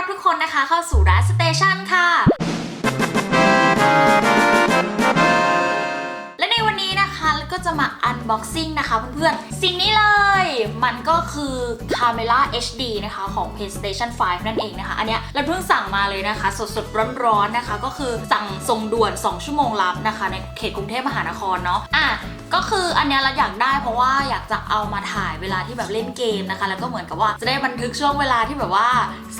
รับทุกคนนะคะเข้าสู่ร้านสเตชันค่ะ บ็อกซิ่งนะคะเพื่อนๆ สิ่งนี้เลย มันก็คือ Camera HD นะคะ ของ PlayStation 5 นั่นเองนะคะ อันเนี้ยเราเพิ่งสั่งมาเลยนะคะ สดๆ ร้อนๆ นะคะ ก็คือสั่งส่งด่วน 2 ชั่วโมงรับนะคะ ในเขตกรุงเทพมหานครเนาะอะก็คืออันเนี้ยเราอยากได้เพราะว่าอยากจะเอามาถ่ายเวลาที่แบบเล่นเกมนะคะ แล้วก็เหมือนกับว่าจะได้บันทึกช่วงเวลาที่แบบว่า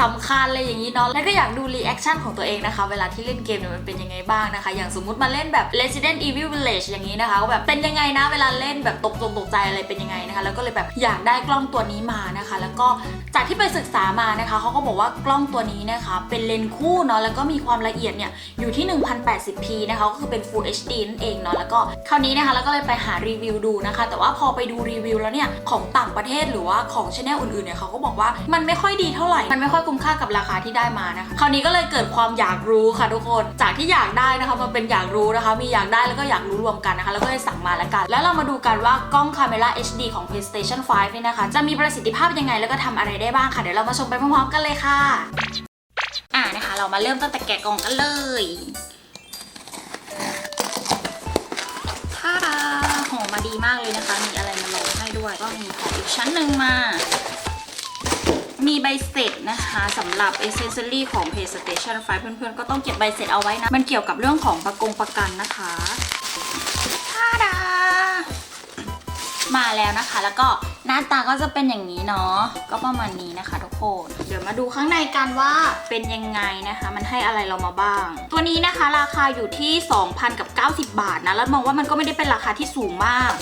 สำคัญอะไรอย่างนี้เนาะแล้วก็อยากดูรีแอคชั่นของตัวเองนะคะ เวลาที่เล่นเกมเนี่ยมันเป็นยังไงบ้างนะคะ อย่างสมมุติมาเล่นแบบ Resident Evil Village อย่างนี้นะคะว่าแบบเป็นยังไงนะเวลาเล่นแบบตกจงตกใจอะไรเป็นยังไงนะคะ แล้วก็เลยแบบอยากได้กล้องตัวนี้มานะคะ แล้วก็จากที่ไปศึกษามานะคะเขาก็บอกว่ากล้องตัวนี้นะคะ เป็นเลนส์คู่เนาะแล้วก็มีความละเอียดเนี่ยอยู่ที่ 1080p นะคะก็คือเป็น Full HD นั่นเองเนาะแล้วก็คราวนี้นะคะแล้วก็เลยไปหารีวิวดูนะคะ แต่ว่าพอไปดูรีวิวแล้วเนี่ยของต่างประเทศหรือว่าของชแนลอื่นๆเนี่ยเขาก็บอกว่ามันไม่ค่อยดีเท่าไหร่ มันไม่ค่อยคุ้มค่ากับราคาที่ได้มานะคะคราวนี้ก็เลยเกิดความอยากรู้ค่ะทุกคน จากที่อยากได้นะคะมันเป็นอยากรู้นะคะ มีอยากได้แล้วก็อยากรู้รวมกันนะคะ แล้วก็เลยสั่งมาแล้วกัน แล้วเรามาดูกันว่ากล้อง Camera HD ของ PlayStation 5 นี่นะคะ จะมีประสิทธิภาพยังไงแล้วก็ทำอะไรได้บ้างค่ะ เดี๋ยวเรามาชมไปพร้อมๆกันเลยค่ะ อ่านะคะ เรามาเริ่มตั้งแต่แกะกล่องกันเลยท่าดาห่อมาดีมากเลยนะคะ มีอะไรมาลงให้ด้วย ก็มีของอีกชั้นหนึ่งมา มีใบเสร็จนะคะสำหรับ Accessory ของ PlayStation 5 เพื่อนๆ ก็ต้องเก็บใบเสร็จเอาไว้นะ มันเกี่ยวกับเรื่องของประกงประกันนะคะ มาแล้วนะคะ แล้วก็หน้าตาก็จะเป็นอย่างนี้เนาะก็ประมาณนี้นะคะ ทุกคนเดี๋ยวมาดูข้างในกันว่าเป็นยังไงนะคะ มันให้อะไรเรามาบ้าง ตัวนี้นะคะราคาอยู่ที่ 2,000กับ 90 บาทนะแล้วมองว่ามันก็ไม่ได้เป็นราคาที่สูงมาก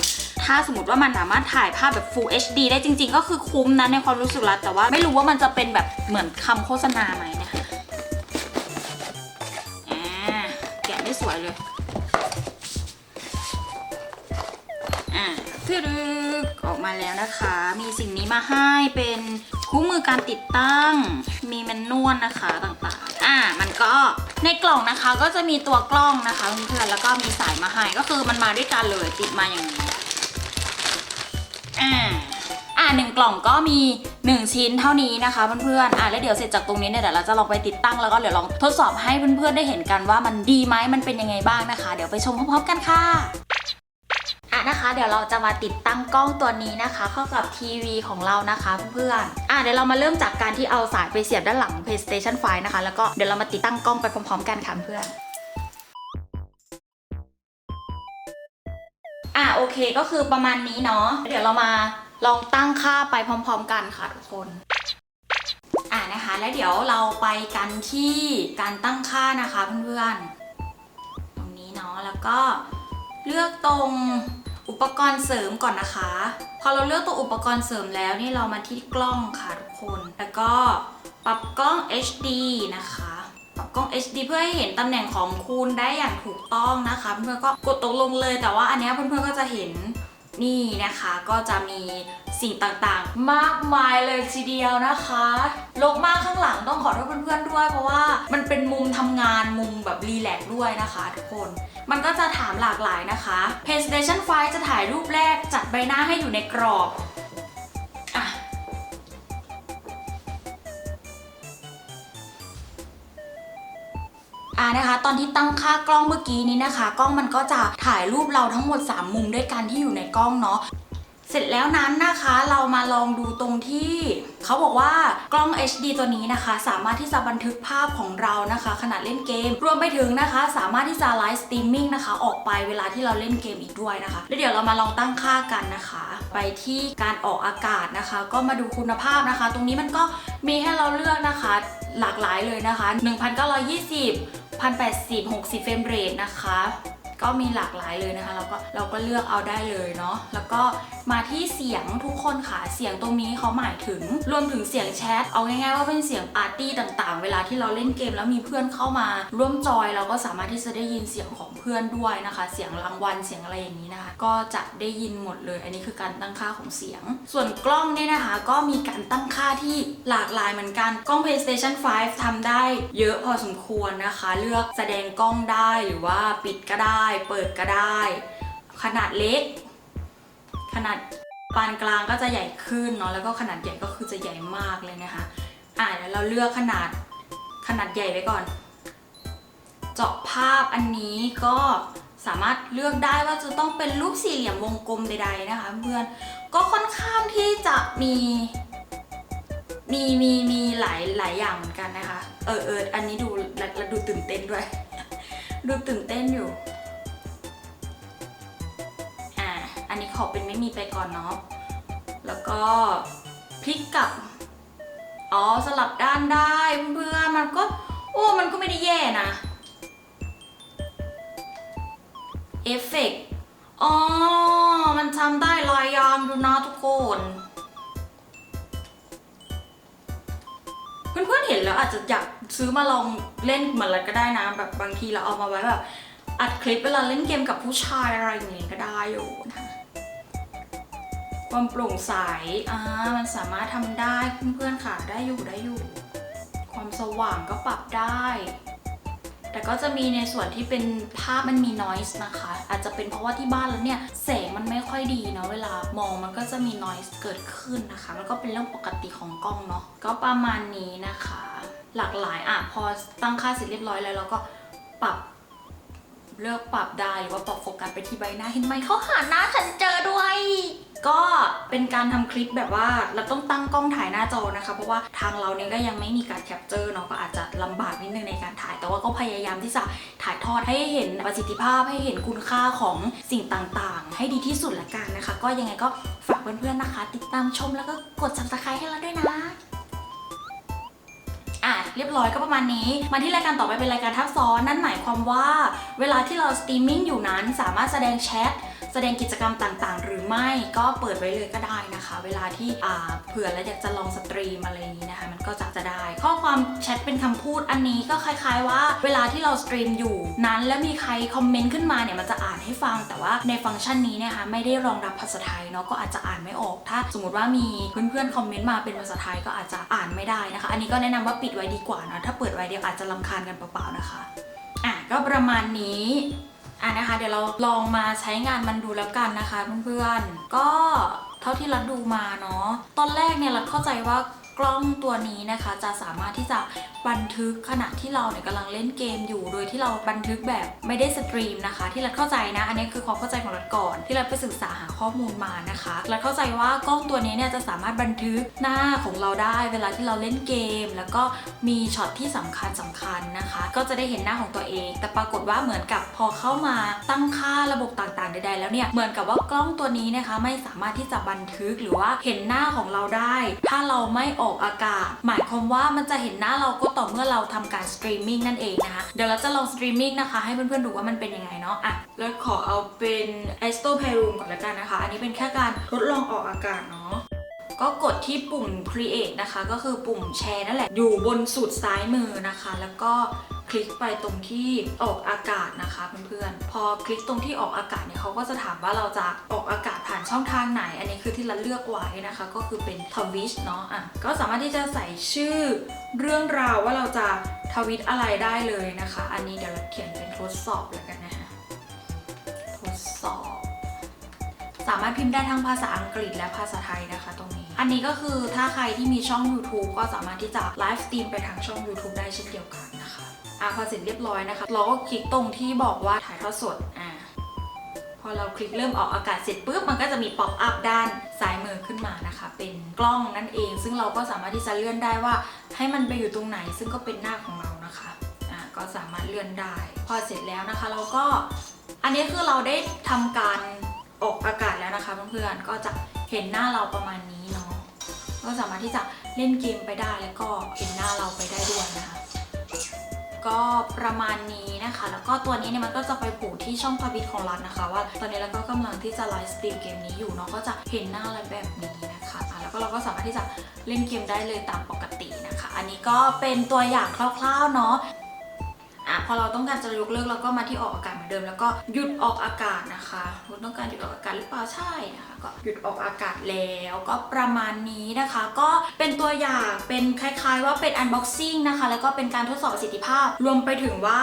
ถ้าสมมติว่ามันสามารถถ่ายภาพแบบ Full HD ได้จริง ๆ ก็คือคุ้มนะในความรู้สึกละแต่ว่าไม่รู้ว่ามันจะเป็นแบบเหมือนคำโฆษณาไหมนะคะแกะได้สวยเลย อะทึกออกมาแล้วนะคะ มีสิ่งนี้มาให้เป็นคู่มือการติดตั้ง มีแมนนวลนะคะต่างๆ อะมันก็ในกล่องนะคะก็จะมีตัวกล้องนะคะเพื่อนๆแล้วก็มีสายมาให้ก็คือมันมาด้วยกันเลยติดมาอย่างนี้ อ่าอ่าหนึ่งกล่องก็มี 1 ชิ้นเท่านี้นะคะเพื่อนๆ อ่าแล้วเดี๋ยวเสร็จจากตรงนี้เนี่ยเดี๋ยวเราจะลองไปติดตั้งแล้วก็เดี๋ยวลองทดสอบให้เพื่อนๆได้เห็นกันว่ามันดีไหมมันเป็นยังไงบ้างนะคะ เดี๋ยวไปชมพร้อมๆกันค่ะะนะคะ เดี๋ยวเราจะมาติดตั้งกล้องตัวนี้นะคะ เข้ากับทีวีของเรานะคะเพื่อนๆอะเดี๋ยวเรามาเริ่มจากการที่เอาสายไปเสียบด้านหลัง PlayStation 5 นะคะ แล้วก็เดี๋ยวเรามาติดตั้งกล้องไปพร้อมๆ กันค่ะเพื่อนอะโอเคก็คือประมาณนี้เนาะเดี๋ยวเรามาลองตั้งค่าไปพร้อม ๆ กันค่ะทุกคนอะนะคะ แล้วเดี๋ยวเราไปกันที่การตั้งค่านะคะเพื่อนๆตรงนี้เนาะแล้วก็เลือกตรง อุปกรณ์เสริมก่อนนะคะ พอเราเลือกตัวอุปกรณ์เสริมแล้วนี่เรามาที่กล้องค่ะทุกคน แล้วก็ปรับกล้อง HD นะคะ ปรับกล้อง HD เพื่อให้เห็นตำแหน่งของคุณได้อย่างถูกต้องนะคะ เพื่อนๆก็กดตกลงเลย แต่ว่าอันนี้เพื่อนๆก็จะเห็น นี่นะคะก็จะมีสิ่งต่างๆ มากมายเลยทีเดียวนะคะลกมากข้างหลังต้องขอโทษเพื่อนๆด้วย เพราะว่ามันเป็นมุมทำงานมุมแบบรีแลกซ์ด้วยนะคะทุกคน มันก็จะถามหลากหลายนะคะ PlayStation 5 จะถ่ายรูปแรกจัดใบหน้าให้อยู่ในกรอบ นะคะ ตอนที่ตั้งค่ากล้องเมื่อกี้นี้นะคะ กล้องมันก็จะถ่ายรูปเราทั้งหมด 3 มุมด้วยกันที่อยู่ในกล้องเนาะเสร็จแล้วนั้นนะคะเรามาลองดูตรงที่เขาบอกว่ากล้อง HD ตัวนี้นะคะ สามารถที่จะบันทึกภาพของเรานะคะ ขณะเล่นเกม รวมไปถึงนะคะ สามารถที่จะไลฟ์สตรีมมิ่งนะคะออกไปเวลาที่เราเล่นเกมอีกด้วยนะคะแล้วเดี๋ยวเรามาลองตั้งค่ากันนะคะ ไปที่การออกอากาศนะคะ ก็มาดูคุณภาพนะคะ ตรงนี้มันก็มีให้เราเลือกนะคะ หลากหลายเลยนะคะ 1920 1080 60 เฟรมเรทนะคะ ก็มีหลากหลายเลยนะคะเราก็เราก็เลือกเอาได้เลยเนาะแล้วก็มาที่เสียงทุกคนค่ะเสียงตรงนี้เขาหมายถึง รวมถึงเสียงแชทเอาง่ายๆว่าเป็นเสียงปาร์ตี้ต่างๆ เวลาที่เราเล่นเกมแล้วมีเพื่อนเข้ามา ร่วมจอยเราก็สามารถที่จะได้ยินเสียงของเพื่อนด้วยนะคะ เสียงรางวัลเสียงอะไรอย่างนี้นะคะ ก็จะได้ยินหมดเลย อันนี้คือการตั้งค่าของเสียง ส่วนกล้องเนี่ยนะคะ ก็มีการตั้งค่าที่หลากหลายเหมือนกันกล้อง PlayStation 5ทำได้เยอะพอสมควรนะคะ เลือกแสดงกล้องได้หรือว่าปิดก็ได้เปิดก็ได้ ขนาดเล็ก ขนาดปานกลางก็จะใหญ่ขึ้นเนาะแล้วก็ขนาดใหญ่ก็คือจะใหญ่มากเลยนะคะอ่าเดี๋ยวเราเลือกขนาดขนาดใหญ่ไว้ก่อน เจาะภาพอันนี้ก็สามารถเลือกได้ว่าจะต้องเป็นรูปสี่เหลี่ยมวงกลมใดๆนะคะเพื่อนก็ค่อนข้างที่จะมีมีมีมีหลายหลายอย่างเหมือนกันนะคะ เออเอออันนี้ดูแลดูตื่นเต้นด้วย ดูตื่นเต้นอยู่ อันนี้ขอเป็นไม่มีไปก่อนเนาะ แล้วก็พลิกกลับ อ๋อสลับด้านได้เพื่อนมันก็โอ้มันก็ไม่ได้แย่นะ เอฟเฟกต์อ๋อ มันทำได้ลายยางดูนะทุกคนเพื่อนๆเห็นแล้วอาจจะอยากซื้อมาลองเล่นเหมันเลยก็ได้นะ แบบบางทีเราเอามาไว้แบบอัดคลิปเวลาเล่นเกมกับผู้ชายอะไรอย่างงี้ก็ได้อยู่นะค ความโปร่งใสอ่ามันสามารถทำได้เพื่อนๆค่ะได้อยู่ได้อยู่ ความสว่างก็ปรับได้ แต่ก็จะมีในส่วนที่เป็นภาพมันมี noise นะคะ อาจจะเป็นเพราะว่าที่บ้านแล้วเนี่ยแสงมันไม่ค่อยดีเนาะเวลามองมันก็จะมี noise เกิดขึ้นนะคะ มันก็เป็นเรื่องปกติของกล้องเนาะก็ประมาณนี้นะคะ หลากหลายอะพอตั้งค่าเสร็จเรียบร้อยแล้วเราก็ปรับ เลือกปรับได้หรือว่าปรับโฟกัสไปที่ใบหน้าเห็นไหมเขาหาหน้าฉันเจอด้วย ก็เป็นการทำคลิปแบบว่าเราต้องตั้งกล้องถ่ายหน้าจอนะคะ เพราะว่าทางเราเนี่ยก็ยังไม่มีการแคปเจอร์เนาะก็อาจจะลำบากนิดนึงในการถ่าย แต่ว่าก็พยายามที่จะถ่ายทอดให้เห็นประสิทธิภาพให้เห็นคุณค่าของสิ่งต่างๆ ให้ดีที่สุดละกันนะคะ ก็ยังไงก็ฝากเพื่อนๆนะคะ ติดตามชมแล้วก็กด subscribe ให้เราด้วยนะ อะเรียบร้อยก็ประมาณนี้ มาที่รายการต่อไปเป็นรายการทับซ้อน นั่นหมายความว่า เวลาที่เราสตรีมมิ่งอยู่นั้นสามารถแสดงแชท แสดงกิจกรรมต่างๆ หรือไม่ก็เปิดไว้เลยก็ได้นะคะ เวลาที่เผื่อแล้วอยากจะลองสตรีมอะไรอย่างนี้นะคะ มันก็จะจะได้ ข้อความแชทเป็นคำพูดอันนี้ก็คล้าย ๆ ว่า เวลาที่เราสตรีมอยู่นั้นแล้วมีใครคอมเมนต์ขึ้นมาเนี่ยมันจะอ่านให้ฟัง แต่ว่าในฟังก์ชันนี้นะคะไม่ได้รองรับภาษาไทยเนาะก็อาจจะอ่านไม่ออก ถ้า สมมติว่ามีเพื่อนๆคอมเมนต์มาเป็นภาษาไทยก็อาจจะอ่านไม่ได้นะคะ อันนี้ก็แนะนำว่าปิดไว้ดีกว่านะถ้าเปิดไว้เดี๋ยวอาจจะลำคาญกันเปล่าๆนะคะ อะก็ประมาณนี้ อะนะคะ เดี๋ยวเราลองมาใช้งานมันดูแล้วกันนะคะเพื่อนๆ ก็เท่าที่รัดดูมาเนาะ ตอนแรกเนี่ยรัดเข้าใจว่า กล้องตัวนี้นะคะจะสามารถที่จะบันทึกขณะที่เราเนี่ยกำลังเล่นเกมอยู่ โดยที่เราบันทึกแบบไม่ได้สตรีมนะคะ ที่รัดเข้าใจนะ อันนี้คือความเข้าใจของรัดก่อน ที่รัดไปศึกษาหาข้อมูลมานะคะรัดเข้าใจว่ากล้องตัวนี้เนี่ยจะสามารถบันทึกหน้าของเราได้ เวลาที่เราเล่นเกม แล้วก็มีช็อตที่สำคัญสำคัญนะคะ ก็จะได้เห็นหน้าของตัวเอง แต่ปรากฏว่าเหมือนกับพอเข้ามาตั้งค่าระบบต่างๆใดๆแล้วเนี่ยเหมือนกับว่ากล้องตัวนี้นะคะ ไม่สามารถที่จะบันทึกหรือว่าเห็นหน้าของเราได้ ถ้าเราไม่ออกอากาศ หมายความว่ามันจะเห็นหน้าเราก็ต่อเมื่อเราทำการสตรีมมิ่งนั่นเองนะคะ เดี๋ยวเราจะลองสตรีมมิ่งนะคะให้เพื่อนๆดูว่ามันเป็นยังไงเนาะอะแล้วขอเอาเป็นไอสโตไพรูมก่อนละกันนะคะ อันนี้เป็นแค่การทดลองออกอากาศเนาะก็กดที่ปุ่ม create นะคะ ก็คือปุ่มแชร์นั่นแหละ อยู่บนสุดซ้ายมือนะคะ แล้วก็ คลิกไปตรงที่ออกอากาศนะคะเพื่อนๆ พอคลิกตรงที่ออกอากาศเนี่ยเขาก็จะถามว่าเราจะออกอากาศผ่านช่องทางไหน อันนี้คือที่เราเลือกไว้นะคะ ก็คือเป็นทวิชเนาะอะก็สามารถที่จะใส่ชื่อเรื่องราวว่าเราจะทวิตอะไรได้เลยนะคะ อันนี้เดี๋ยวเราเขียนเป็นทดสอบแล้วกันนะคะทดสอบ สามารถพิมพ์ได้ทั้งภาษาอังกฤษและภาษาไทยนะคะตรงนี้ อันนี้ก็คือถ้าใครที่มีช่อง YouTube ก็สามารถที่จะไลฟ์สตรีมไปทางช่อง YouTube ได้เช่นเดียวกัน อะพอเสร็จเรียบร้อยนะคะ เราก็คลิกตรงที่บอกว่าถ่ายทอดสดอะพอเราคลิกเริ่มออกอากาศเสร็จปุ๊บมันก็จะมีป๊อปอัพด้านซ้ายมือขึ้นมานะคะ เป็นกล้องนั่นเอง ซึ่งเราก็สามารถที่จะเลื่อนได้ว่า ให้มันไปอยู่ตรงไหน ซึ่งก็เป็นหน้าของเรานะคะอะก็สามารถเลื่อนได้ พอเสร็จแล้วนะคะ เราก็อันนี้คือเราได้ทำการออกอากาศแล้วนะคะเพื่อนๆก็จะเห็นหน้าเราประมาณนี้เนาะก็สามารถที่จะเล่นเกมไปได้แล้วก็เห็นหน้าเราไปได้ด้วยนะคะ ก็ประมาณนี้นะคะ แล้วก็ตัวนี้เนี่ยมันก็จะไปผูกที่ช่องทวิตของรัฐนะคะ ว่าตอนนี้เราก็กำลังที่จะไลฟ์สตรีมเกมนี้อยู่เนาะก็จะเห็นหน้าอะไรแบบนี้นะคะะแล้วก็เราก็สามารถที่จะเล่นเกมได้เลยตามปกตินะคะ อันนี้ก็เป็นตัวอย่างคร่าวๆเนาะ พอเราต้องการจะยกเลิกเราก็มาที่ออกอากาศเหมือนเดิม แล้วก็หยุดออกอากาศนะคะคุณต้องการหยุดออกอากาศหรือเปล่าใช่นะคะก็หยุดออกอากาศแล้วก็ประมาณนี้นะคะ ก็เป็นตัวอย่างเป็นคล้ายๆ ว่าเป็น unboxing นะคะ แล้วก็เป็นการทดสอบประสิทธิภาพ รวมไปถึงว่า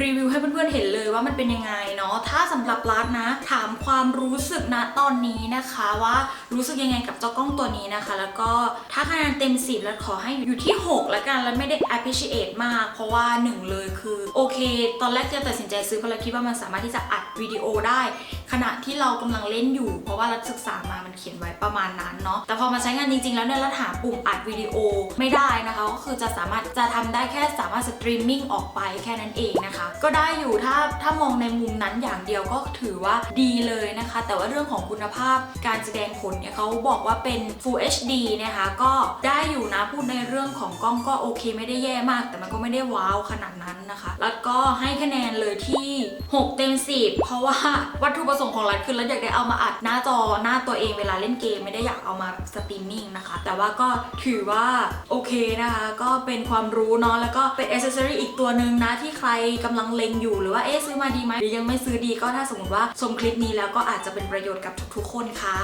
รีวิวให้เพื่อนๆเห็นเลยว่ามันเป็นยังไงเนาะถ้าสำหรับรัฐนะ ถามความรู้สึกนะตอนนี้นะคะว่ารู้สึกยังไงกับเจ้ากล้องตัวนี้นะคะ แล้วก็ถ้าคะแนนเต็ม10แล้วขอให้อยู่ที่ 6 แล้วกันแล้วไม่ได้ appreciate มาก เพราะว่าหนึ่งเลยคือโอโอเค ตอนแรกจะตัดสินใจซื้อเพราะเราคิดว่ามันสามารถที่จะอัดวิดีโอได้ ขณะที่เรากำลังเล่นอยู่ เพราะว่ารัฐศึกษามามันเขียนไว้ประมาณนั้นเนาะแต่พอมาใช้งานจริงๆ แล้วเนี่ยเรัฐหาปุ่มอัดวิดีโอไม่ได้นะคะก็คือจะสามารถจะทำได้แค่สามารถสตรีมมิ่งออกไปแค่นั้นเองนะคะ ก็ได้อยู่ถ้าถ้ามองในมุมนั้นอย่างเดียวก็ถือว่าดีเลยนะคะ แต่ว่าเรื่องของคุณภาพการแสดงผลเนี่ยเขาบอกว่าเป็น Full HD นะคะก็ได้อยู่นะพูดในเรื่องของกล้องก็โอเค ไม่ได้แย่มาก แต่มันก็ไม่ได้ว้าวขนาดนั้นนะคะแล้วก็ให้คะแนนเลยที่ 6 เต็ม 10 เพราะว่าวัตถุประสงค์ของรัฐคือรัฐอยากได้เอามาอัดหน้าจอหน้าตัวเองเวลาเล่นเกมไม่ได้อยากเอามาสตรีมมิ่งนะคะ แต่ว่าก็ถือว่าโอเคนะคะ ก็เป็นความรู้เนาะแล้วก็เป็นอ c เซ s ซอรี่อีกตัวหนึ่งนะที่ใครกำลังเล็งอยู่หรือว่าเอ๊ะซื้อมาดีไหมหรือยังไม่ซื้อดีก็ถ้าสมมติว่าชมคลิปนี้แล้วก็อาจจะเป็นประโยชน์กับทุกๆคนค่ะ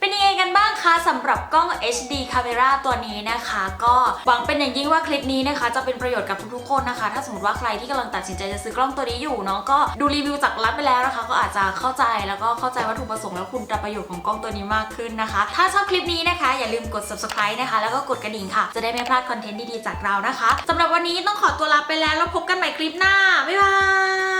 เป็นยังไงกันบ้างคะสำหรับกล้อง HD Camera ตัวนี้นะคะ ก็หวังเป็นอย่างยิ่งว่าคลิปนี้นะคะ จะเป็นประโยชน์กับทุกๆคนนะคะ ถ้าสมมติว่าใครที่กำลังตัดสินใจจะซื้อกล้องตัวนี้อยู่เนาะก็ดูรีวิวจากรัฐไปแล้วนะคะ ก็อาจจะเข้าใจแล้วก็เข้าใจวัตถุประสงค์และคุณประโยชน์ของกล้องตัวนี้มากขึ้นนะคะ ถ้าชอบคลิปนี้นะคะ อย่าลืมกด subscribe นะคะ แล้วก็กดกระดิ่งค่ะ จะได้ไม่พลาดคอนเทนต์ดีๆจากเรานะคะสำหรับวันนี้ต้องขอตัวลาไปแล้วแล้วพบกันใหม่คลิปหน้าบ๊ายบาย